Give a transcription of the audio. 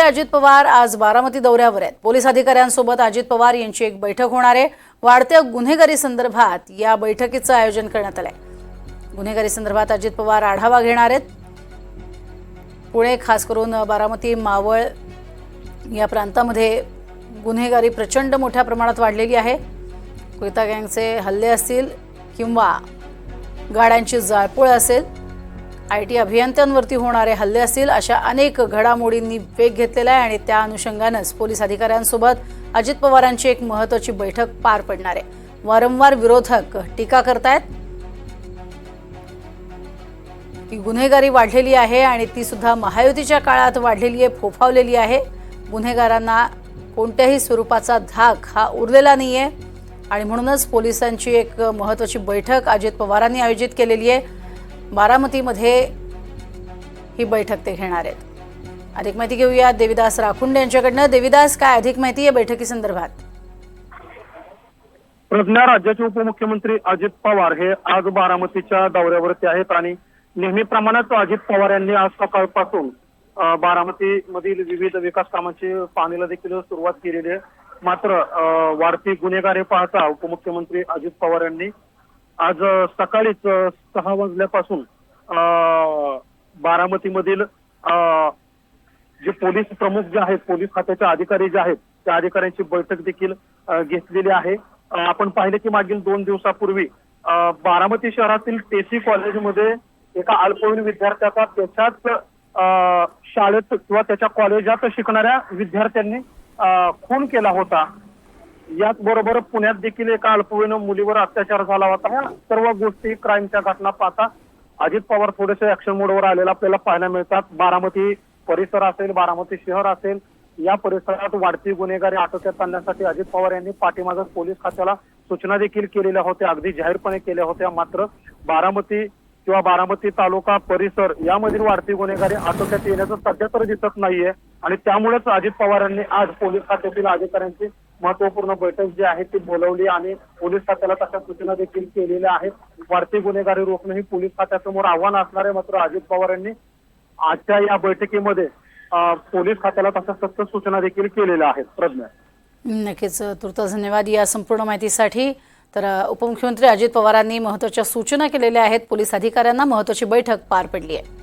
अजित पवार आज बारामती दौऱ्यावर आहेत. पोलीस अधिकाऱ्यांसोबत अजित पवार यांची एक बैठक होणार आहे. वाढत्या गुन्हेगारी संदर्भात या बैठकीचं आयोजन करण्यात आलंय. गुन्हेगारी संदर्भात अजित पवार आढावा घेणार आहेत. पुणे खास करून बारामती मावळ या प्रांतामध्ये गुन्हेगारी प्रचंड मोठ्या प्रमाणात वाढलेली आहे. कोयता गँगचे हल्ले असतील किंवा गाड्यांची जाळपोळ असेल आय टी अभियंत्यांवरती होणारे हल्ले असतील अशा अनेक घडामोडींनी वेग घेतलेला आहे आणि त्या अनुषंगानंच पोलीस अधिकाऱ्यांसोबत अजित पवारांची एक महत्वाची बैठक पार पडणार आहे. वारंवार विरोधक टीका करतायत. की गुन्हेगारी वाढलेली आहे आणि ती सुद्धा महायुतीच्या काळात वाढलेली आहे फोफावलेली आहे. गुन्हेगारांना कोणत्याही स्वरूपाचा धाक हा उरलेला नाही आहे आणि म्हणूनच पोलिसांची एक महत्त्वाची बैठक अजित पवारांनी आयोजित केलेली आहे. बारामतीमध्ये ही बैठक ते घेणार आहेत. अधिक माहिती घेऊया देविदास राखुंडे यांच्याकडनं. देविदास काय अधिक माहिती या बैठकीसंदर्भात प्रज्ञा राज्याचे उपमुख्यमंत्री अजित पवार हे आज बारामतीच्या दौऱ्यावरती आहेत आणि नेहमीप्रमाणेच अजित पवार यांनी आज सकाळपासून बारामती मधील विविध विकास कामांची पाहणीला देखील सुरुवात केलेली आहे. मात्र वाढती गुन्हेगारी पाहता उपमुख्यमंत्री अजित पवार यांनी आज सकाळीच सहा वाजल्यापासून अ, बारामतीमधील अ, जे पोलीस प्रमुख जे आहेत पोलीस खात्याचे अधिकारी जे आहेत त्या अधिकाऱ्यांची बैठक देखील घेतलेली आहे. आपण पाहिले की मागील दोन दिवसापूर्वी बारामती शहरातील टेसी कॉलेजमध्ये एका अल्पवयीन विद्यार्थ्याचा त्याच्याच अ, शाळेत किंवा त्याच्या कॉलेजात शिकणाऱ्या विद्यार्थ्यांनी खून केला होता. याचबरोबर पुण्यात देखील एका अल्पवयीन मुलीवर अत्याचार झाला होता. या सर्व गोष्टी क्राईमच्या घटना पाहता अजित पवार थोडेसे ऍक्शन मोडवर आलेला आपल्याला पाहायला मिळतात. बारामती परिसर असेल बारामती शहर असेल या परिसरात वाढती गुन्हेगारी आटोक्यात आणण्यासाठी अजित पवार यांनी पाठीमागं पोलीस खात्याला सूचना देखील केलेल्या होत्या. अगदी जाहीरपणे केल्या होत्या. मात्र बारामती किंवा बारामती तालुका परिसर यामधील वाढती गुन्हेगारी आटोक्यात येण्याचं सध्या तर दिसत नाहीये. आणि त्यामुळेच अजित पवार यांनी आज पोलीस खात्यातील अधिकाऱ्यांची महत्त्वपूर्ण बैठक जी आहे ती बोलवली आणि पोलीस खात्याला तशा सूचना देखील केलेल्या आहेत. वाढती गुन्हेगारी रोखणं ही पोलीस खात्यासमोर आव्हान असणार आहे मात्र अजित पवार यांनी आजच्या या बैठकीमध्ये पोलीस खात्याला तशा सक्त सूचना देखील केलेल्या आहेत. प्रज्ञा. नक्कीच तुर्त धन्यवाद या संपूर्ण माहितीसाठी. तर उपमुख्यमंत्री अजित पवारांनी महत्त्वाच्या सूचना केलेल्या आहेत. पोलीस अधिकाऱ्यांना महत्त्वाची बैठक पार पडली आहे.